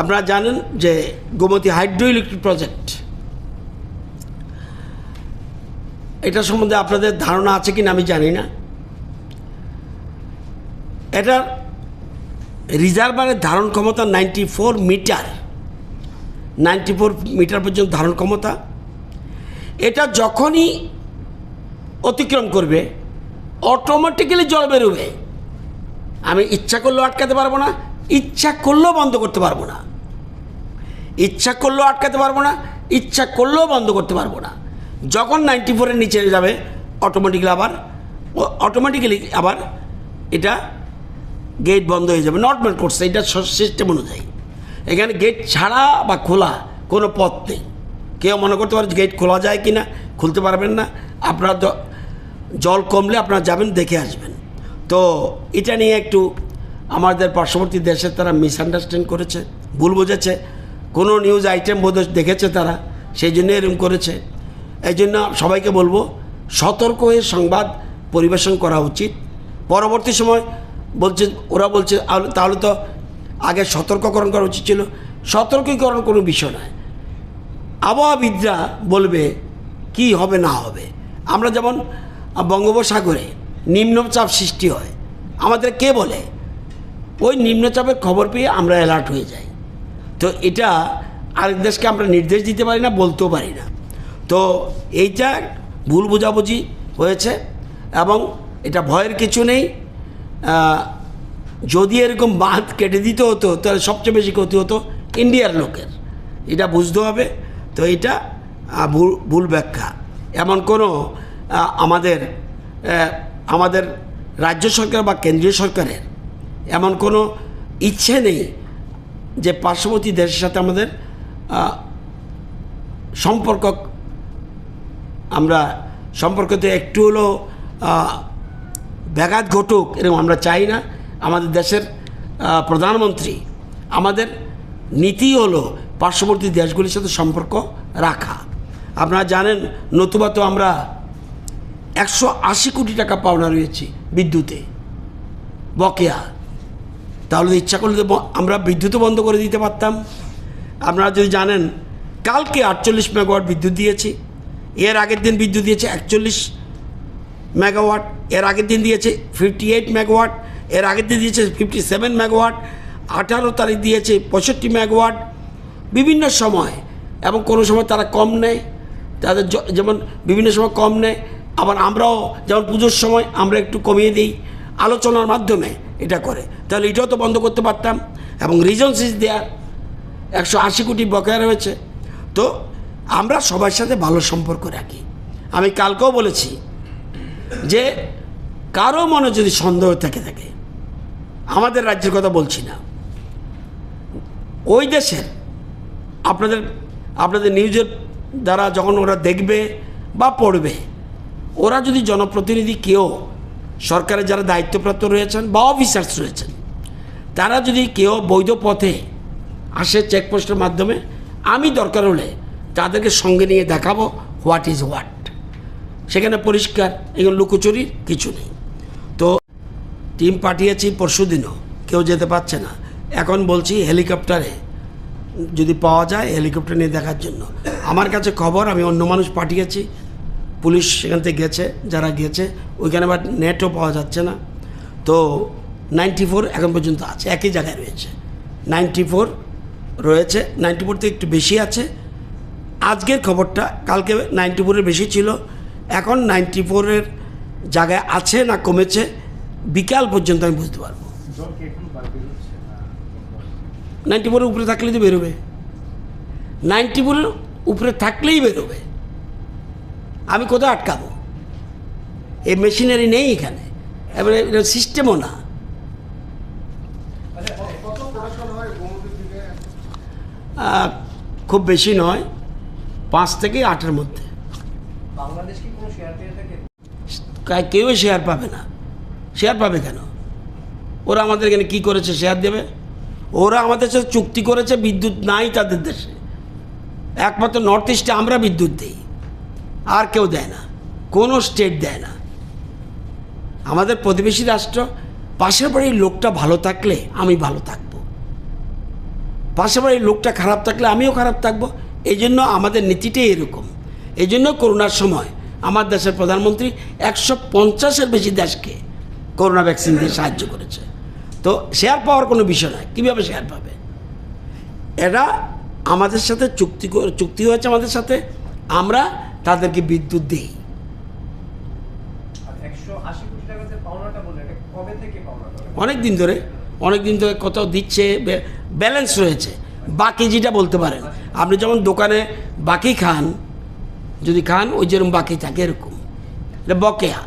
আপনারা জানেন যে গোমতী হাইড্রো ইলেকট্রিক প্রজেক্ট, এটা সম্বন্ধে আপনাদের ধারণা আছে কিনা আমি জানি না। এটার রিজার্ভারের ধারণ ক্ষমতা ninety four metre, ninety four metre পর্যন্ত ধারণ ক্ষমতা। এটা যখনই অতিক্রম করবে অটোমেটিক্যালি জল বেরোবে। আমি ইচ্ছা করলেও আটকাতে পারব না ইচ্ছা করলেও বন্ধ করতে পারব না। ইচ্ছা করলেও আটকাতে পারব না, ইচ্ছা করলেও বন্ধ করতে পারব না। যখন নাইনটি ফোরের নিচে যাবে অটোমেটিক্যালি আবার অটোমেটিক্যালি আবার এটা গেট বন্ধ হয়ে যাবে নট মেট করছে এটা সিস্টেম অনুযায়ী। এখানে গেট ছাড়া বা খোলা কোনো পথ নেই। কেউ মনে করতে পারে গেট খোলা যায় কি না খুলতে পারবেন না। আপনারা জল কমলে আপনারা যাবেন, দেখে আসবেন। তো এটা নিয়ে একটু আমাদের পার্শ্ববর্তী দেশের তারা মিসআন্ডারস্ট্যান্ড করেছে, ভুল বুঝেছে। কোনো নিউজ আইটেম বোধ দেখেছে তারা, সেই জন্য এরকম করেছে। এই জন্য সবাইকে বলব, সতর্ক হয়ে সংবাদ পরিবেশন করা উচিত। পরবর্তী সময় বলছে, ওরা বলছে তাহলে তো আগে সতর্ককরণ করা উচিত ছিল। সতর্কীকরণ কোনো বিষয় নয়। আবহাওয়াবিদরা বলবে, কি হবে না হবে? আমরা যেমন বঙ্গোপসাগরে নিম্নচাপ সৃষ্টি হয়, আমাদের কে বলে? ওই নিম্নচাপের খবর পেয়ে আমরা অ্যালার্ট হয়ে যাই। তো এটা আরেক দেশকে আমরা নির্দেশ দিতে পারি না, বলতেও পারি না। তো এইটা ভুল বোঝাবুঝি হয়েছে এবং এটা ভয়ের কিছু নেই। যদি এরকম বাঁধ কেটে দিতে হতো, তাহলে সবচেয়ে বেশি ক্ষতি হতো ইন্ডিয়ার লোকের। এটা বুঝতে হবে। তো এটা ভুল ভুল ব্যাখ্যা। এমন কোনো আমাদের আমাদের রাজ্য সরকার বা কেন্দ্রীয় সরকারের এমন কোনো ইচ্ছে নেই যে পার্শ্ববর্তী দেশের সাথে আমাদের সম্পর্ক, আমরা সম্পর্কতে একটু হলেও ব্যাঘাত ঘটুক এরকম আমরা চাই না। আমাদের দেশের প্রধানমন্ত্রী, আমাদের নীতি হলো পার্শ্ববর্তী দেশগুলির সাথে সম্পর্ক রাখা। আপনারা জানেন নতুবা তো আমরা একশো আশি কোটি টাকা পাওনা রয়েছে বিদ্যুতে। বকেয়া। তাহলে ইচ্ছা করলে তো আমরা বিদ্যুৎও বন্ধ করে দিতে পারতাম। আপনারা যদি জানেন, কালকে আটচল্লিশ মেগাওয়াট বিদ্যুৎ দিয়েছি, এর আগের দিন বিদ্যুৎ দিয়েছে একচল্লিশ মেগাওয়াট, এর আগের দিন দিয়েছে ফিফটি এইট মেগাওয়াট, এর আগের দিন দিয়েছে ফিফটি সেভেন মেগাওয়াট, আঠারো তারিখ দিয়েছে পঁয়ষট্টি মেগাওয়াট। বিভিন্ন সময়, এবং কোনো সময় তারা কম নেয়, তাদের যেমন বিভিন্ন সময় কম নেয়, আবার আমরাও যেমন পুজোর সময় আমরা একটু কমিয়ে দিই। আলোচনার মাধ্যমে এটা করে। তাহলে এটাও তো বন্ধ করতে পারতাম। এবং রিজনসিস দেয়া একশো আশি কোটি বকেয়া রয়েছে। তো আমরা সবার সাথে ভালো সম্পর্ক রাখি। আমি কালকেও বলেছি যে কারও মনে যদি সন্দেহ থেকে থাকে, আমাদের রাজ্যের কথা বলছি না। ওই দেশের আপনাদের আপনাদের নিউজের দ্বারা যখন ওরা দেখবে বা পড়বে, ওরা যদি জনপ্রতিনিধি কেউ সরকারের যারা দায়িত্বপ্রাপ্ত রয়েছেন বা অফিসার্স রয়েছেন, তারা যদি কেউ বৈধ পথে আসে চেকপোস্টের মাধ্যমে, আমি দরকার হলে তাদেরকে সঙ্গে নিয়ে দেখাবো হোয়াট ইজ হোয়াট। সেখানে পরিষ্কার, এগুলো লুকোচুরির কিছু নেই। তো টিম পাঠিয়েছি পরশু দিনও কেউ যেতে পারছে না। এখন বলছি হেলিকপ্টারে যদি পাওয়া যায়, হেলিকপ্টার নিয়ে দেখার জন্য। আমার কাছে খবর, আমি অন্য মানুষ পাঠিয়েছি পুলিশ সেখান থেকে গেছে, যারা গিয়েছে ওইখানে আবার নেটও পাওয়া যাচ্ছে না। তো নাইনটি ফোর এখন পর্যন্ত আছে, একই জায়গায় রয়েছে। নাইনটি ফোর রয়েছে নাইনটি ফোর থেকে একটু বেশি আছে। আজকের খবরটা, কালকে নাইনটি ফোরের বেশি ছিল। এখন নাইনটি ফোরের জায়গায় আছে না কমেছে, বিকাল পর্যন্ত আমি বুঝতে পারব। নাইনটি ফোরের উপরে থাকলেই তো বেরোবে। নাইনটি ফোরের উপরে থাকলেই বেরোবে। আমি কোথাও আটকাবো? এই মেশিনারি নেই এখানে। এবারে সিস্টেমও না। আহ, খুব বেশি নয়। পাঁচ থেকে আটের মধ্যে। বাংলাদেশ কি কোনো শেয়ার পেয়ে থাকে? কা- কেউই শেয়ার পাবে না। শেয়ার পাবে কেন? ওরা আমাদের এখানে কী করেছে শেয়ার দেবে? ওরা আমাদের সাথে চুক্তি করেছে বিদ্যুৎ নাই তাদের দেশে। একমাত্র নর্থ ইস্টে আমরা বিদ্যুৎ দিই। আর কেউ দেয় না। কোনো স্টেট দেয় না। আমাদের প্রতিবেশী রাষ্ট্র, পাশের বাড়ির লোকটা ভালো থাকলে আমি ভালো থাকব। পাশের বাড়ির লোকটা খারাপ থাকলে আমিও খারাপ থাকব। এই জন্য আমাদের নীতিটাই এরকম। এই জন্য করোনার সময় আমার দেশের প্রধানমন্ত্রী একশো পঞ্চাশের বেশি দেশকে করোনা ভ্যাকসিন দিয়ে সাহায্য করেছে। তো শেয়ার পাওয়ার কোনো বিষয় নয়। কীভাবে শেয়ার পাবে? এরা আমাদের সাথে চুক্তি চুক্তি হয়েছে আমাদের সাথে। আমরা তাদেরকে বিদ্যুৎ দিই। পাওনাটা অনেক দিন ধরে অনেক দিন ধরে কোথাও দিচ্ছে ব্যালেন্স রয়েছে। বাকি যেটা বলতে পারেন আপনি যখন দোকানে বাকি খান যদি খান ওই যেরকম বাকি থাকে এরকম। বকেয়া।